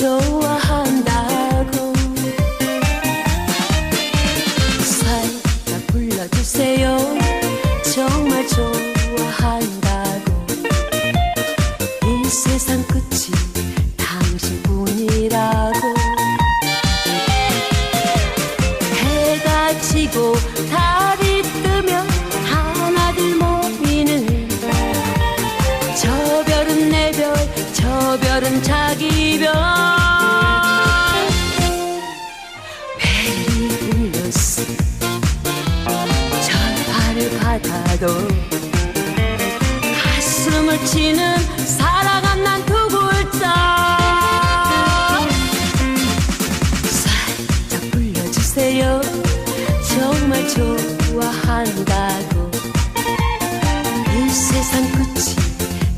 your 가슴을 치는 사랑한 난 두 글자. 살짝 불러주세요. 정말 좋아한다고. 이 세상 끝이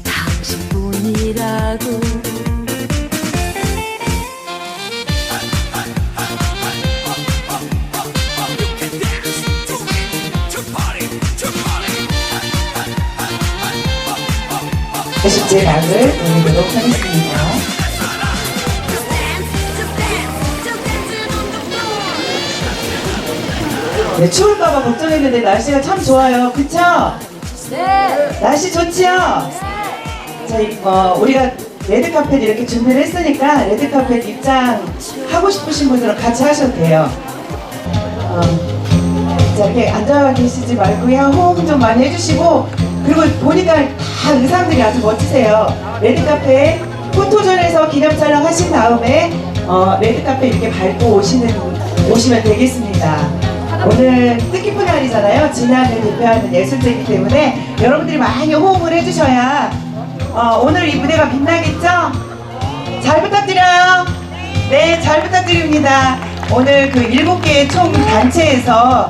당신뿐이라고 제락을 올리도록 하겠습니다. 네, 추울까봐 걱정했는데 날씨가 참 좋아요. 그쵸? 네. 날씨 좋지요? 저희, 어, 우리가 레드카펫 이렇게 준비를 했으니까 레드카펫 입장 하고 싶으신 분들은 같이 하셔도 돼요. 어, 자, 이렇게 앉아 계시지 말고요. 호흡 좀 많이 해주시고, 그리고 보니까 다 의상들이 아주 멋지세요. 레드카페 포토존에서 기념 촬영 하신 다음에, 어, 레드카페 이렇게 밟고 오시는, 오시면 되겠습니다. 오늘 뜻깊은 날이잖아요. 진안을 대표하는 예술제이기 때문에 여러분들이 많이 호응을 해주셔야, 어, 오늘 이 무대가 빛나겠죠? 잘 부탁드려요. 네, 잘 부탁드립니다. 오늘 그 일곱 개의 총 단체에서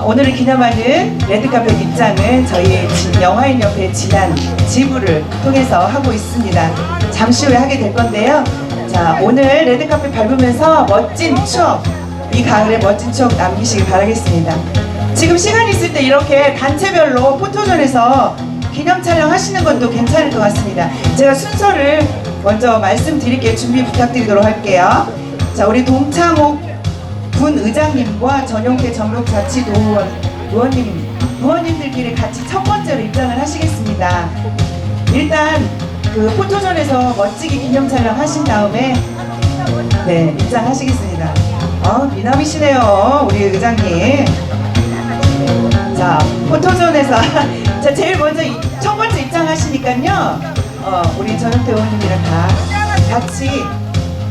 오늘을 기념하는 레드카펫 입장은 저희 진- 영화인협회 진안 지부를 통해서 하고 있습니다. 잠시 후에 하게 될 건데요. 자, 오늘 레드카펫 밟으면서 멋진 추억, 이 가을에 멋진 추억 남기시길 바라겠습니다. 지금 시간 있을 때 이렇게 단체별로 포토존에서 기념 촬영 하시는 것도 괜찮을 것 같습니다. 제가 순서를 먼저 말씀드릴게요. 준비 부탁드리도록 할게요. 자, 우리 동창옥 군 의장님과 전용태 전북자치도의원 의원님, 의원님들끼리 같이 첫 번째로 입장을 하시겠습니다. 일단 그 포토존에서 멋지게 기념 촬영 하신 다음에 네 입장하시겠습니다. 아 미남이시네요 우리 의장님. 자 포토존에서 자 제일 먼저 이- 첫 번째 입장하시니까요. 어, 우리 전용태 의원님이랑 다 같이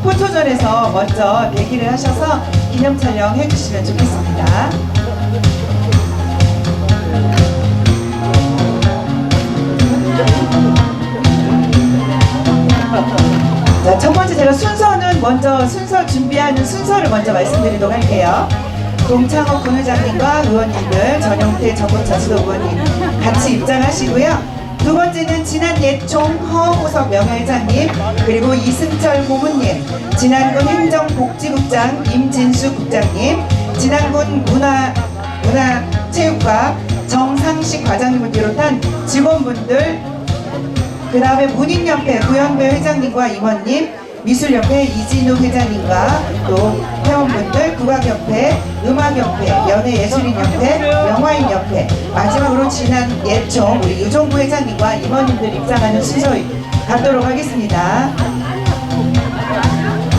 포토존에서 먼저 대기를 하셔서 기념 촬영 해주시면 좋겠습니다. 자, 첫 번째 제가 순서는 먼저 순서 준비하는 순서를 먼저 말씀드리도록 할게요. 동창호 군의장님과 의원님들, 전용태 전국자치도 의원님 같이 입장하시고요. 두 번째는 진안 예총 허호석 명예회장님, 그리고 이승철 고문님, 진안군 행정복지국장 임진수 국장님, 진안군 문화, 문화체육과 정상식 과장님을 비롯한 직원분들, 그 다음에 문인협회 구현배 회장님과 임원님, 미술협회 이진우 회장님과 또 회원분들, 국악협회, 음악협회, 연예예술인협회, 영화인협회, 마지막으로 지난 예총 우리 유종구 회장님과 임원님들 입장하는 순서 갖도록 하겠습니다.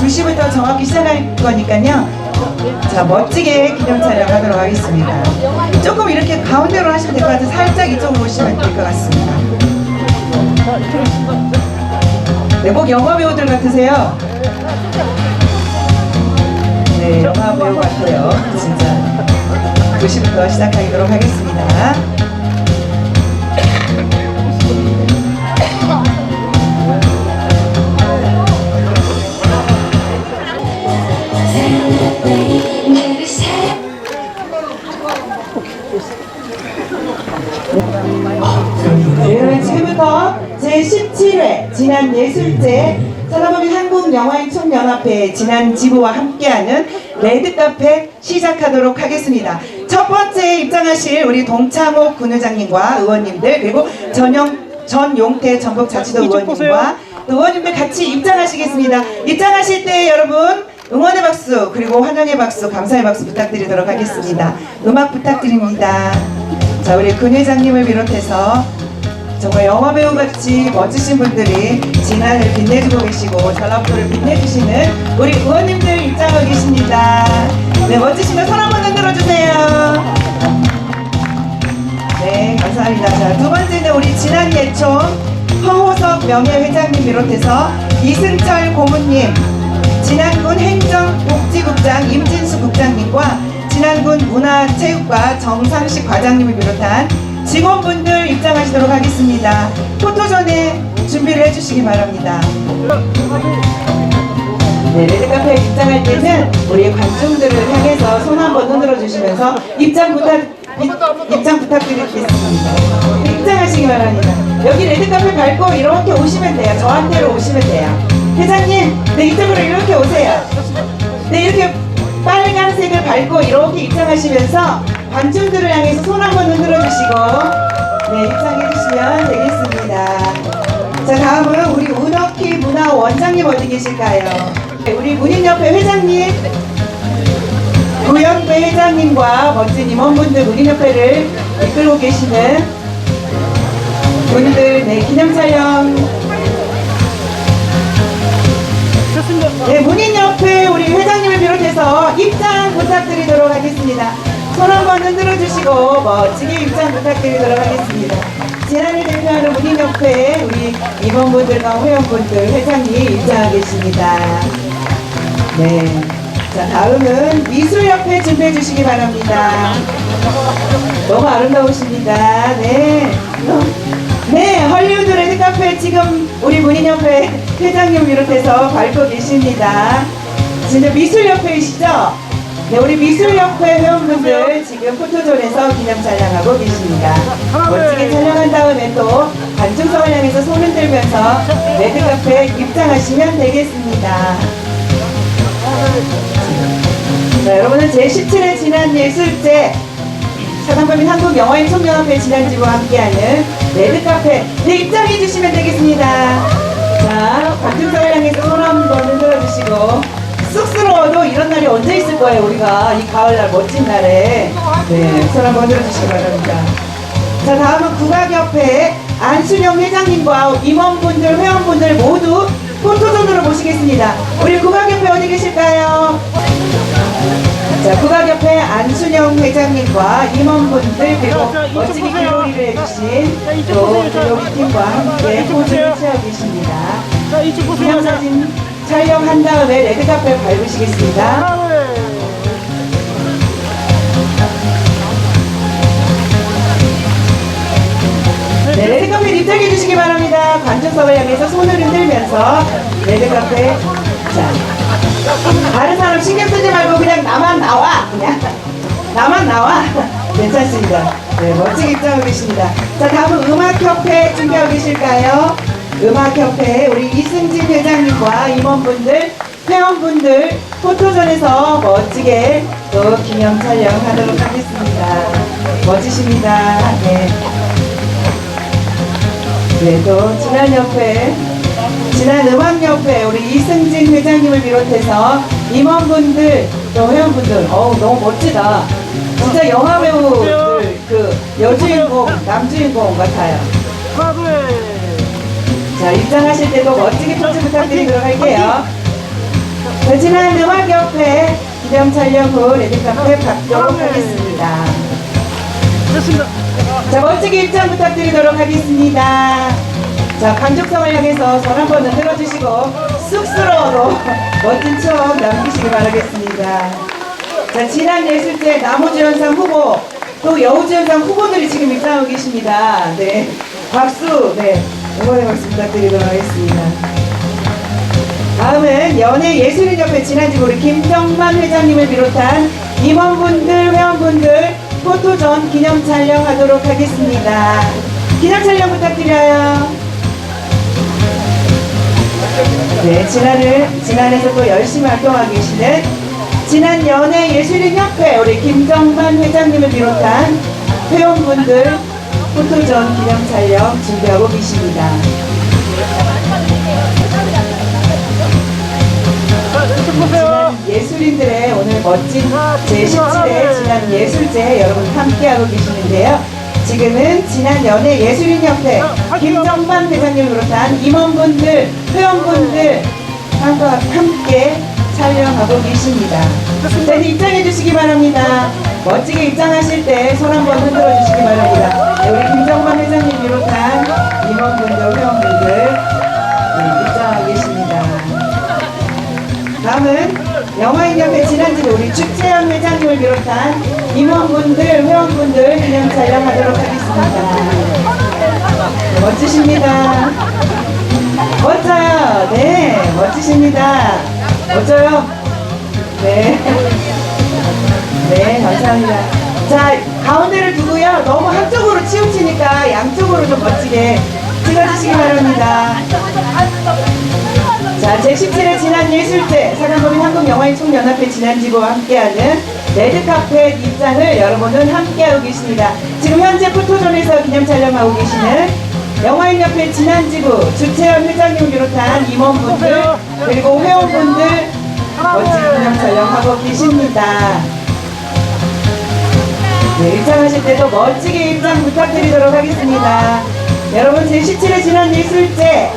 2시부터 정확히 시작할 거니까요. 자, 멋지게 기념 촬영하도록 하겠습니다. 조금 이렇게 가운데로 하시면 될 것 같아서 살짝 이쪽으로 오시면 될 것 같습니다. 네, 꼭 영화 배우들 같으세요? 네, 영화 배우 같아요. 진짜. 2시부터 시작하도록 하겠습니다. 11회 지난 예술제 산업법인 한국영화인총연합회 지난 지부와 함께하는 레드카페 시작하도록 하겠습니다. 첫 번째 입장하실 우리 동창호 군의장님과 의원님들 그리고 전영, 전용태 전북자치도 의원님과 의원님들 같이 입장하시겠습니다. 입장하실 때 여러분 응원의 박수 그리고 환영의 박수 감사의 박수 부탁드리도록 하겠습니다. 음악 부탁드립니다. 자 우리 군 회장님을 비롯해서 정말 영화 배우 같이 멋지신 분들이 진안을 빛내주고 계시고 전라북도를 빛내주시는 우리 의원님들 입장하고 계십니다. 네 멋지신 거손 한번 흔들어 주세요. 네, 감사합니다. 자, 두 번째는 우리 지난 예총 허호석 명예회장님 비롯해서 이승철 고문님, 진안군 행정복지국장 임진수 국장님과 진안군 문화체육과 정상식 과장님을 비롯한 직원분들 입장하시도록 하겠습니다. 포토존에 준비를 해주시기 바랍니다. 네, 레드카페 입장할 때는 우리 관중들을 향해서 손 한번 흔들어 주시면서 입장 부탁 입- 입장 부탁드리겠습니다. 네, 입장하시기 바랍니다. 여기 레드카페 밟고 이렇게 오시면 돼요. 저한테로 오시면 돼요. 회장님, 네 이쪽으로 이렇게 오세요. 네 이렇게 빨간색을 밟고 이렇게 입장하시면서 관중들을 향해서 손 한 번 흔들어 주시고 네 입장해 주시면 되겠습니다. 자 다음은 우리 운어키 문화 원장님 어디 계실까요? 네, 우리 문인협회 회장님 구연배 회장님과 멋진 임원분들 문인협회를 이끌고 계시는 분들 네 기념 촬영 네 문인협회 우리 회장님을 비롯해서 입장 부탁드리도록 하겠습니다 손 한번 흔들어 주시고 멋지게 입장 부탁드리도록 하겠습니다 지난해 대표하는 문인협회 우리 임원분들과 회원분들 회장님 입장하고 계십니다 네. 자, 다음은 미술협회 준비해 주시기 바랍니다. 너무 아름다우십니다. 네. 네, 헐리우드 레드카페 지금 우리 문인협회 회장님 비롯해서 밟고 계십니다. 진짜 미술협회이시죠? 네, 우리 미술협회 회원분들 지금 포토존에서 기념 촬영하고 계십니다. 멋지게 촬영한 다음에 또 관중석을 향해서 손 흔들면서 레드카페 입장하시면 되겠습니다. 자, 여러분은 제17회 지난 예술제 사단법인 한국영화인 총연합회 지난주와 함께하는 레드카페 네 입장해 주시면 되겠습니다. 자, 관중석을 향해서 손 한 번 흔들어 주시고 쑥스러워도 이런 날이 언제 있을 거예요 우리가 이 가을날 멋진 날에 네, 손 한 번 흔들어 주시기 바랍니다. 자 다음은 국악협회 안순영 회장님과 임원분들 회원분들 모두 포토존으로 모시겠습니다. 우리 국악협회 어디 계실까요? 자 국악 안순영 회장님과 임원분들 그리고 멋지게 기록이를 해주신 또 기록팀과 함께 포즈를 취하고 계십니다. 기념사진 촬영한 다음에 레드카페 밟으시겠습니다. 네, 레드카페 입장해 주시기 바랍니다. 관중석을 향해서 손을 흔들면서 레드카페 자 다른 사람 신경 쓰지 말고 그냥 나만 나와. 그냥 나만 나와 괜찮습니다. 네 멋지게 입장하고 계십니다. 자 다음은 음악협회 준비하고 계실까요? 음악협회 우리 이승진 회장님과 임원분들 회원분들 포토존에서 멋지게 또 기념 촬영하도록 하겠습니다. 멋지십니다. 네. 네, 또 지난 옆에 지난 음악협회 우리 이승진 회장님을 비롯해서 임원분들 또 회원분들. 어우 너무 멋지다. 진짜 영화 배우들 그 여주인공 남주인공 같아요. 자 입장하실 때도 멋지게 포즈 부탁드리도록 할게요. 자, 지난 음악협회 기념 촬영 후 레드카페 받도록 하겠습니다. 자 멋지게 입장 부탁드리도록 하겠습니다. 자 관중성을 향해서 손 한번 흔들어 주시고 쑥스러워도 멋진 추억 남기시기 바라겠 습니다. 자 지난 예술제 나무주연상 후보 또 여우주연상 후보들이 지금 입장하고 계십니다. 네 박수 네 응원의 박수 부탁드리도록 하겠습니다. 다음은 연예예술인협회 지난주 우리 김정만 회장님을 비롯한 임원분들, 회원분들 포토존 기념 촬영하도록 하겠습니다. 기념 촬영 부탁드려요. 네, 지난을 지난에서 또 열심히 활동하고 계시는 지난 연예 예술인협회 우리 김정만 회장님을 비롯한 회원분들 포토전 기념 촬영 준비하고 계십니다. 지난 예술인들의 오늘 멋진 제17회 지난 예술제 여러분 함께하고 계시는데요. 지금은 지난 연예 예술인협회 김정만 회장님으로 산 임원분들, 회원분들 함께 촬영하고 계십니다. 자, 이제 입장해 주시기 바랍니다. 멋지게 입장하실 때 손 한번 흔들어 주시기 바랍니다. 네, 우리 김정만 회장님 비롯한 임원분들, 회원분들 네, 입장하고 계십니다. 다음은 영화인협회 지난주 우리 축제현 회장님을 비롯한 임원분들, 회원분들 기념 촬영하도록 하겠습니다. 네, 멋지십니다. 멋져요. 네, 멋지십니다. 멋져요. 네. 네, 감사합니다. 자, 가운데를 두고요. 너무 한쪽으로 치우치니까 양쪽으로 좀 멋지게 찍어주시기 바랍니다. 자, 제17회 지난 예술제 사장법인 한국영화인 총연합회 지난지구와 함께하는 레드카펫 입장을 여러분은 함께하고 계십니다. 지금 현재 포토존에서 기념 촬영하고 계시는 영화인 협회 지난지구 주채연 회장님 비롯한 임원분들 그리고 회원분들 멋진 기념 촬영 하고 계십니다. 네, 입장하실 때도 멋지게 입장 부탁드리도록 하겠습니다. 여러분 제17회 지난 예술제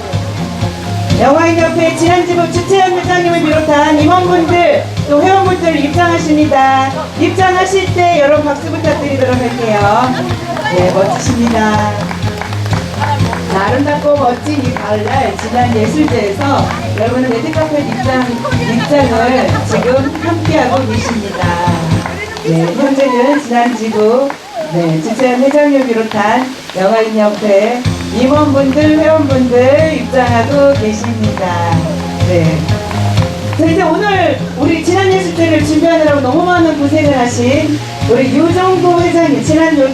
영화인협회 지난지부 주채연 회장님을 비롯한 임원분들 또 회원분들 입장하십니다. 입장하실 때 여러분 박수 부탁드리도록 할게요. 네, 멋지십니다. 자, 아름답고 멋진 이 가을날 지난 예술제에서 여러분은 레드카펫 입장, 입장을 지금 함께하고 계십니다. 네, 현재는 지난지구 네, 주최한 회장님 비롯한 영화인협회 임원분들, 회원분들 입장하고 계십니다. 네. 자, 이제 오늘 우리 지난 예술제를 준비하느라고 너무 많은 고생을 하신 우리 유정도 회장님, 지난, 요-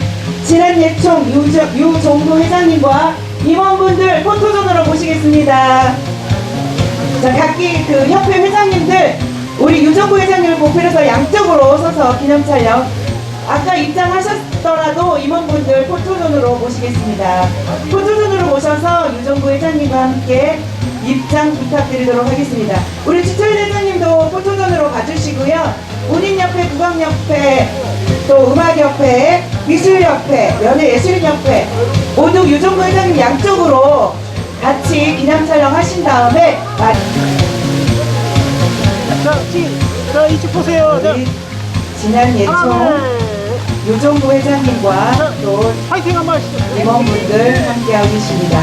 지난 예총 유정, 유정도 회장님과 임원분들 포토존으로 모시겠습니다. 자, 각기 그 협회 회장님들, 우리 유정구 회장님을 보필해서 양쪽으로 서서 기념 촬영. 아까 입장하셨더라도 임원분들 포토존으로 모시겠습니다. 포토존으로 모셔서 유정구 회장님과 함께 입장 부탁드리도록 하겠습니다. 우리 주철 회장님도 포토존으로 가주시고요. 운인협회, 국악협회, 또 음악협회, 미술협회, 연예예술인협회 모두 유정구 회장님 양쪽으로 같이 기념 촬영 하신 다음에 마- 자, 지, 자, 이쪽 보세요. 자, 우리 지난 예총 유정구 회장님과 또 파이팅 한번 하시죠. 임원분들 함께하고 계십니다.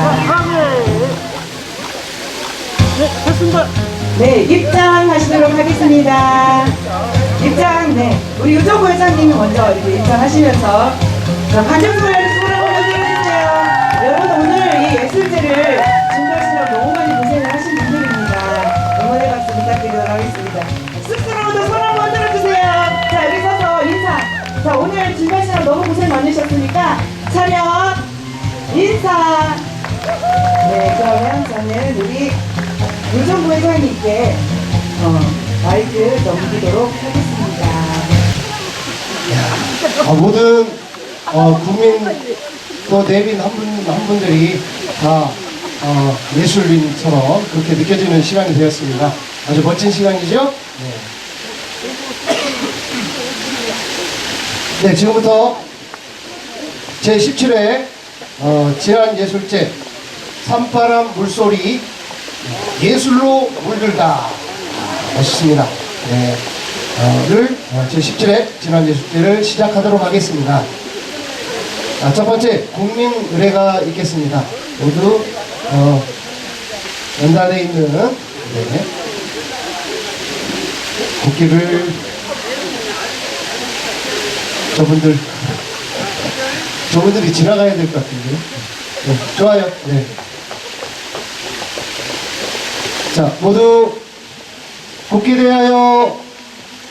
네, 됐습니다. 네, 입장하시도록 하겠습니다. 입장, 네. 우리 유정구 회장님이 먼저 이렇게 입장하시면서 손 한번 들어주세요. 여러분 오늘 이 예술제를 준비하시느라고 너무 많이 고생을 하신 분들입니다. 응원의 박수 부탁드리도록 하겠습니다. 쑥스러워도 손 한번 들어주세요. 자, 여기 서서 인사. 자, 오늘 준비하시느라 너무 고생 많으셨으니까 차렷, 인사. 네, 그러면 저는 우리 유정부 회장님께 어, 마이크 넘기도록 하겠습니다. 어, 모든 어, 국민 또 내빈 한, 분, 한 분들이 다 어, 예술인처럼 그렇게 느껴지는 시간이 되었습니다. 아주 멋진 시간이죠? 네, 네 지금부터 제17회 어, 지난예술제 산바람 물소리 예술로 물들다 아, 멋있습니다. 네. 어, 를 어, 제17회 지난예술제를 시작하도록 하겠습니다. 아, 첫 번째 국민 의례가 있겠습니다. 모두 어, 연단에 있는 네, 국기를 저분들 저분들이 지나가야 될 것 같은데요. 네, 좋아요. 네. 자, 모두 국기 대하여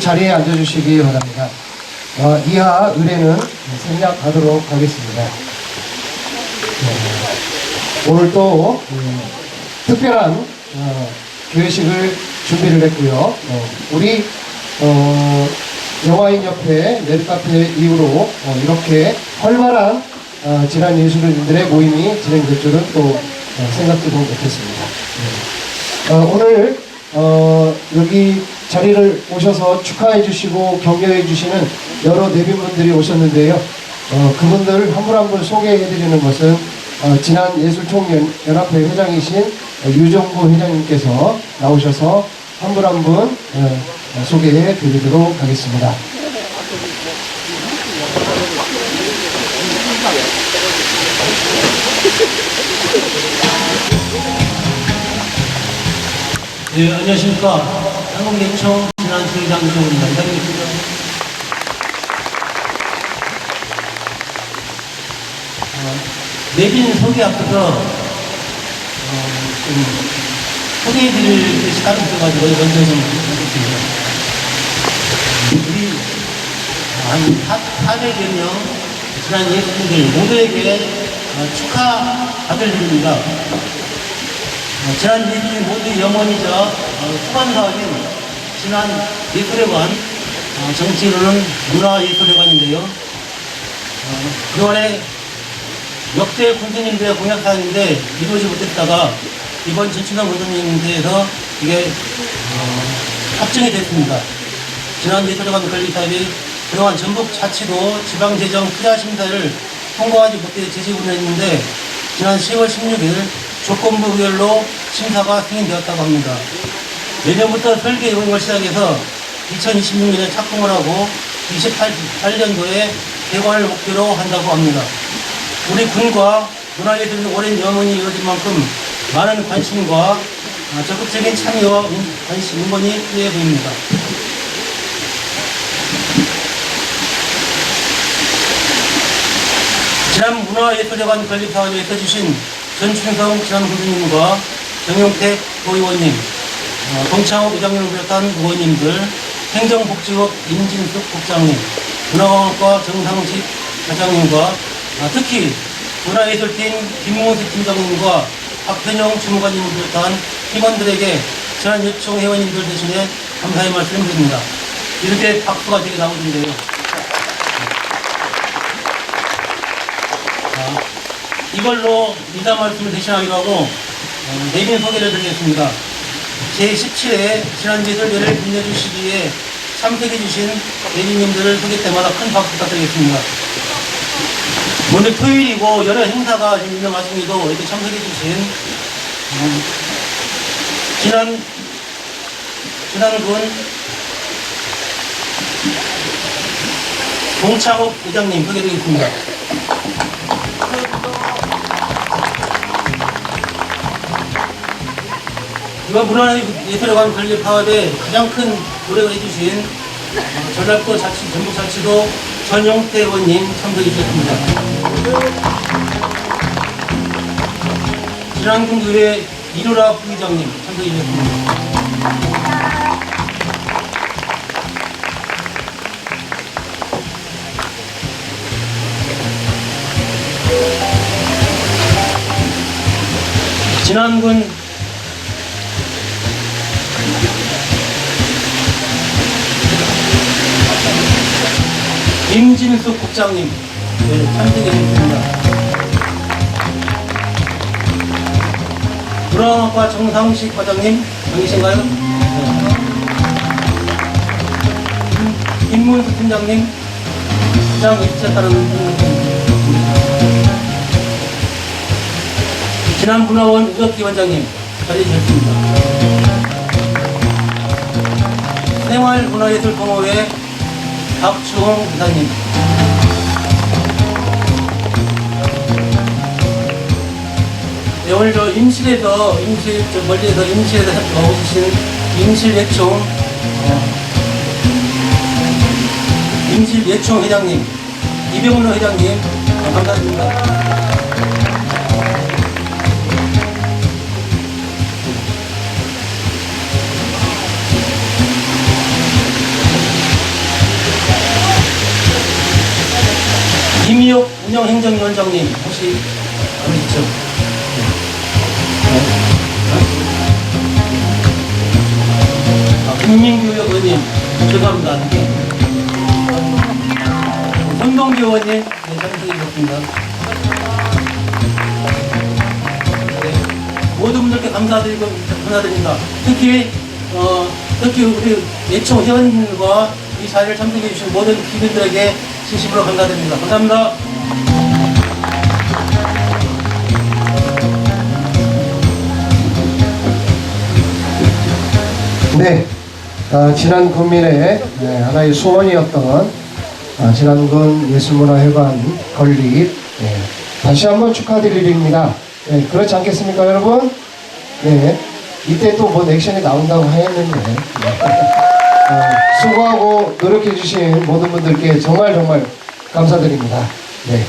자리에 앉아주시기 바랍니다. 어, 이하 의뢰는 생략하도록 하겠습니다. 네. 오늘 또 음, 특별한 어, 교회식을 준비를 했고요. 어, 우리 어, 영화인협회 레드카페 이후로 어, 이렇게 활발한 어, 지난 예술인들의 모임이 진행될 줄은 또 어, 생각지도 못했습니다. 네. 어, 오늘 어, 여기 자리를 오셔서 축하해 주시고 격려해 주시는 여러 내빈분들이 오셨는데요. 어, 그분들 한분 한 분 소개해 드리는 것은 어, 지난 예술총연합회 회장이신 어, 유정구 회장님께서 나오셔서 한 분 한분 소개해 드리도록 하겠습니다. 네, 안녕하십니까. 한국예총 지난주의장 이종훈입니다. 기다리겠습니다. 어, 내빈 소개 앞서서 어, 좀 소개해드릴 것이 따로 있어가지고 먼저 좀 하겠습니다. 우리 한 400여 명 지난 예수님들 모두에게 어, 축하받을 일입니다. 어, 지난 예술의 모두 영원이자 어, 수반사학인 지난 예술회관 어, 정치로는 문화예술회관인데요. 어, 그동안에 역대 군수님들의 공약사항인데 이루어지 못했다가 이번 전춘상 군수님대에서 이게 어, 합정이 됐습니다. 지난 예술회관 건립사업이 그동안 전북 자치도 지방재정 투자심사를 통과하지 못해 제시운행했는데 지난 10월 16일 조건부별로 심사가 승인되었다고 합니다. 내년부터 설계 운영을 시작해서 2026년에 착공을 하고 28년도에 개관을 목표로 한다고 합니다. 우리 군과 문화예술의 오랜 영원이 이어진 만큼 많은 관심과 아, 적극적인 참여와 인- 관심, 응원이 필요해 보입니다. 지난 문화예술회관 건립 사업에 해주신 전충성 지난 후보님과 정용택 도의원님, 어, 동창욱 의장님을 비롯한 의원님들, 행정복지국 임진숙 국장님, 문화관과 정상식 과장님과 아, 특히 문화예술팀 김문수 팀장님과 박현영 주무관님을 비롯한 팀원들에게 지난 요청 회원님들 대신에 감사의 말씀을 드립니다. 이렇게 박수가 되게 나오는데요. 이걸로 인사 말씀을 대신하기로 하고 어, 내빈 소개를 드리겠습니다. 제17회 지난 예술대를 빛내주시기에 참석해주신 내빈님들을 소개 때마다 큰 박수 부탁드리겠습니다. 오늘 토요일이고 여러 행사가 지금 있는 와중에도 이렇게 참석해주신 음, 지난 지난군 동창욱 의장님 소개드리겠습니다. 이번 문화예술관 건립 사업에 가장 큰 노력을 해주신 어, 전라도 자치, 전북 자치도 전용태 의원님 참석해 주셨습니다. 진안군의회 이루라 부의장님 참석해 주셨습니다. 진안군 국장님 네, 참석해 주셨습니다. 문화학과 정상식 과장님 여기신가요? 네. 김- 김문수 팀장님 부장 입체 따른 지난 문화원 의학기 원장님 자리해 주셨습니다. 생활문화예술공업회 박주홍 이사님 오늘 저 임실에서 임실 저 멀리에서 임실에서 먹으신 임실 예총 어, 예. 임실 예총 회장님 이병훈 회장님 어, 감사드립니다. 이미옥 운영행정위원장님 혹시 아시죠? 아, 국민교육의원님 죄송합니다. 손동기 의원님 네, 잘못드리겠습니다. 네, 모든 분들께 감사드리고 감사드립니다. 특히 어, 특히 우리 예초 회원님과 이 자리를 참석해 주신 모든 기분들에게 진심으로 감사드립니다. 감사합니다. 네, 아, 지난 군민의 네, 하나의 소원이었던 아, 지난 군 예술문화회관 건립 네, 다시 한번 축하드립니다. 네, 그렇지 않겠습니까, 여러분? 네, 이때 또뭐 액션이 나온다고 했는데 네. 어, 수고하고 노력해 주신 모든 분들께 정말 정말 감사드립니다. 네.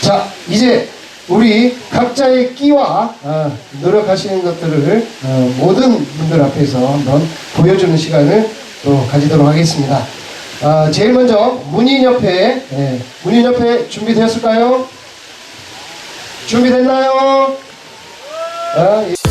자, 이제 우리 각자의 끼와 아, 노력하시는 것들을 어, 모든 분들 앞에서 한번 보여주는 시간을 또 가지도록 하겠습니다. 아, 제일 먼저 문인협회, 예, 문인협회 준비되었을까요? 준비됐나요? 아, 예.